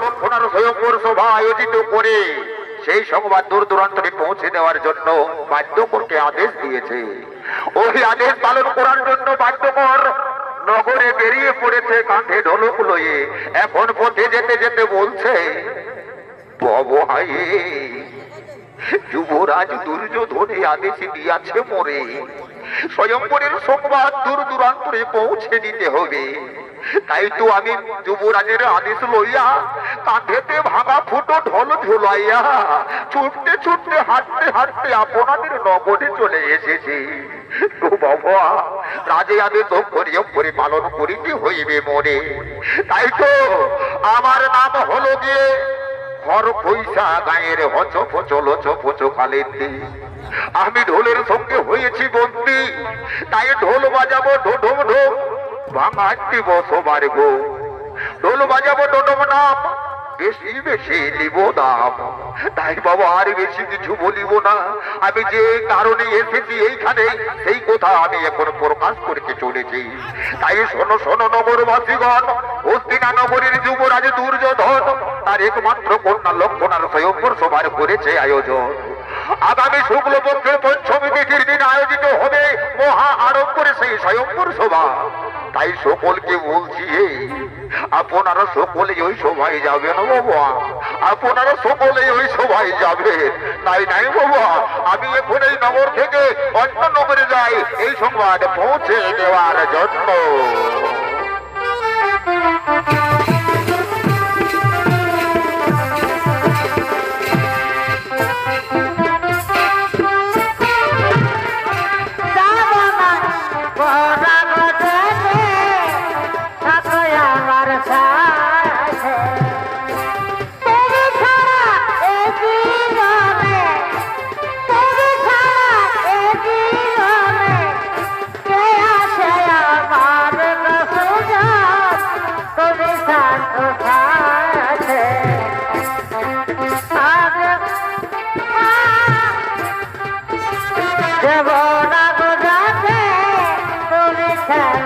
লক্ষণার স্বয়ংবর সভা আয়োজিত করে সেই সংবাদ দূর দূরান্তরে পৌঁছে দেওয়ার জন্য বাধ্যকরকে আদেশ দিয়েছে। ওই আদেশ পালন করার জন্য বাধ্যকর নগরে বেরিয়ে পড়েছে কাঁধে ঢোলক লয়ে এখন পথে যেতে যেতে বলছে যুবরাজ দুর্যোধনে আদেশ দিয়াছে মোরে। স্বয়ংবরের সংবাদ দূর দূরান্তরে পৌঁছে দিতে হবে। তাই তো আমি যুবরাজের আদেশ লইয়া কাঁধেতে ভাঙা ফুটো ঢোল ঝুলাইয়া ছুটতে ছুটতে হাঁটতে হাঁটতে আপনাদের নগরে চলে এসেছি। তো রাজে করে পালন করিতে হইবে মনে। তাই তো আমার নাম হলো গিয়ে হর পয়সা গায়ের হচ ফচল ফচ খালেতে আমি ঢোলের সঙ্গে হয়েছি বন্দি, তাই ঢোল বাজাবো ঢোঢম ঢোম ভাঙাচ্ছি বসবার গো। ঢোল বাজাবো ঢোঢম নাম, বেশি বেশি নিব দাম। তাই বাবা আর বেশি কিছু বলিব না, আমি যে কারণে এসেছি এইখানে, সেই কথা আমি এখন প্রকাশ করতে চলেছি। তাই শোনো শোনো নগরবাসীগণ হস্তিনা নগরীর যুবরাজ দুর্যোধন, তার একমাত্র কন্যা লক্ষণার স্বয়ংবর সভার করেছে আয়োজন। আগামী শুক্লপক্ষের পঞ্চমী তিথির দিন আয়োজিত হবে মহা আড়ম্বরে সেই স্বয়ংবর সভা। তাই সকলকে বলছি আপনারা সকলে ওই সভায় যাবেন বাবা। আপনারা সকলে ওই সভায় যাবে তাই নাই বাবা, আমি এখন এই নগর থেকে অন্য নগরে যাই। এই সংবাদ পৌঁছে দেওয়ার জন্য। যাব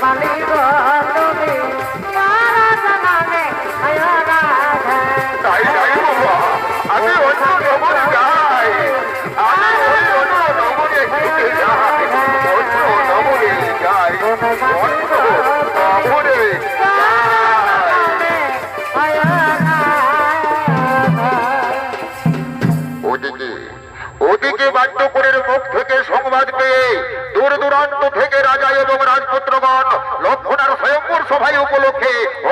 তাই স্বয়ম্বর